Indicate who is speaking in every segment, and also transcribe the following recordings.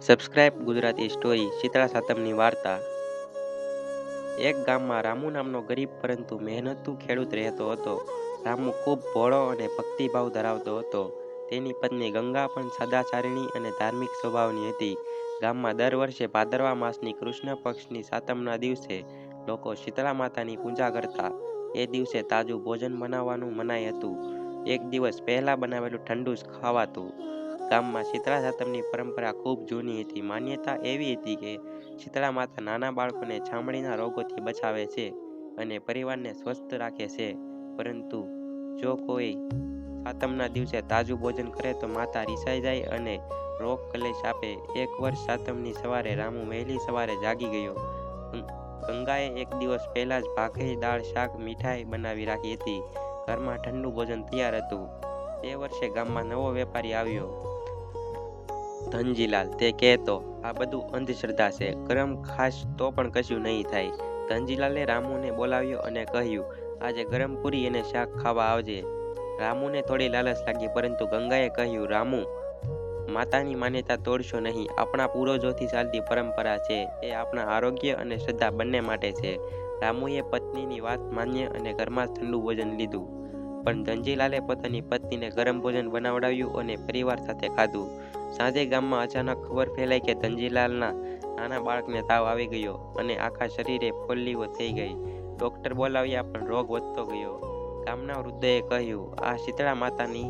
Speaker 1: Subscribe Gujarati story શીતળા સાતમની વાર્તા. એક ગામમાં રામુ નામનો ગરીબ પરંતુ મહેનતુ ખેડૂત રહેતો હતો. રામુ ખૂબ ભોળો અને ભક્તિભાવ ધરાવતો હતો. તેની પત્ની ગંગા પણ સદાચારિણી અને ધાર્મિક સ્વભાવની હતી. ગામમાં દર વર્ષે ભાદરવા માસની કૃષ્ણ પક્ષની સાતમના દિવસે લોકો શીતળા માતાની પૂજા કરતા. એ દિવસે તાજું ભોજન બનાવવાનું મનાય હતું. એક દિવસ પહેલા બનાવેલું ઠંડુ જ ખાવાતું. ગામમાં શીતળા સાતમની પરંપરા ખૂબ જૂની હતી. માન્યતા એવી હતી કે શીતળા માતા નાના બાળકોને ચામડીના રોગોથી બચાવે છે અને પરિવારને સ્વસ્થ રાખે છે. પરંતુ જો કોઈ સાતમના દિવસે તાજું ભોજન કરે તો માતા રિસાઈ જાય અને રોગ કલેશ આપે. એક વર્ષ સાતમની સવારે રામુ વહેલી સવારે જાગી ગયો. ગંગાએ એક દિવસ પહેલાં જ ભાખરી, દાળ, શાક, મીઠાઈ બનાવી રાખી હતી. ઘરમાં ઠંડુ ભોજન તૈયાર હતું. તે વર્ષે ગામમાં નવો વેપારી આવ્યો. ધનજીલાલ, તે કહેતો, આ બધું અંધશ્રદ્ધા છે. ગરમ ખાસ તો પણ કશું નહીં થાય. ધનજીલાલે રામુને બોલાવ્યો અને કહ્યું, આજે ગરમ પૂરી અને શાક ખાવા આવજે. રામુને થોડી લાલચ લાગી, પરંતુ ગંગાએ કહ્યું, રામુ, માતાની માન્યતા તોડશો નહીં. આપણા પૂર્વજોથી ચાલતી પરંપરા છે. એ આપણા આરોગ્ય અને શ્રદ્ધા બંને માટે છે. રામુએ પત્નીની વાત માન્ય અને ઘરમાં ઠંડુ ભોજન લીધું. પણ ધનજીલાલે પોતાની પત્નીને ગરમ ભોજન બનાવડાવ્યું અને પરિવાર સાથે ખાધું. સાંજે ગામમાં અચાનક ખબર ફેલાઈ કે ધનજીલાલના નાના બાળકને તાવ આવી ગયો અને આખા શરીરે ફોલ્લીઓ થઈ ગઈ. ડૉક્ટર બોલાવ્યા પણ રોગ વધતો ગયો. ગામના વૃદ્ધએ કહ્યું, આ શીતળા માતાની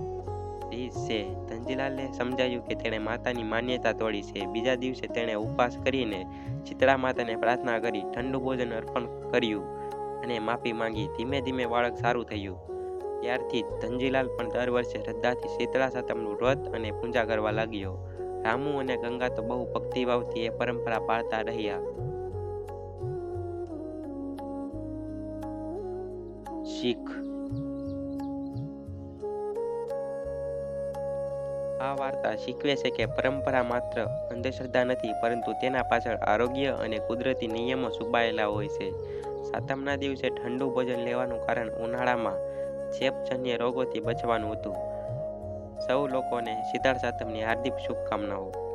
Speaker 1: રીત છે. ધનજીલાલને સમજાયું કે તેણે માતાની માન્યતા તોડી છે. બીજા દિવસે તેણે ઉપવાસ કરીને શીતળા માતાને પ્રાર્થના કરી, ઠંડુ ભોજન અર્પણ કર્યું અને માફી માંગી. ધીમે ધીમે બાળક સારું થયું. ત્યારથી ધનજીલાલ પણ દર વર્ષે શ્રદ્ધાથી શીતળા સાતમનું વ્રત અને પૂજા કરવા લાગ્યો. રામુ અને ગંગા તો બહુ ભક્તિભાવથી એ પરંપરા પાળતા રહ્યા. શીખ. આ વાર્તા શીખવે છે કે પરંપરા માત્ર અંધશ્રદ્ધા નથી, પરંતુ તેના પાછળ આરોગ્ય અને કુદરતી નિયમો છુપાયેલા હોય છે. સાતમના દિવસે ઠંડુ ભોજન લેવાનું કારણ ઉનાળામાં ચેપજન્ય રોગોથી બચવાનું હતું. સૌ લોકોને સિદ્ધાર્થ સાતમની હાર્દિક શુભકામનાઓ.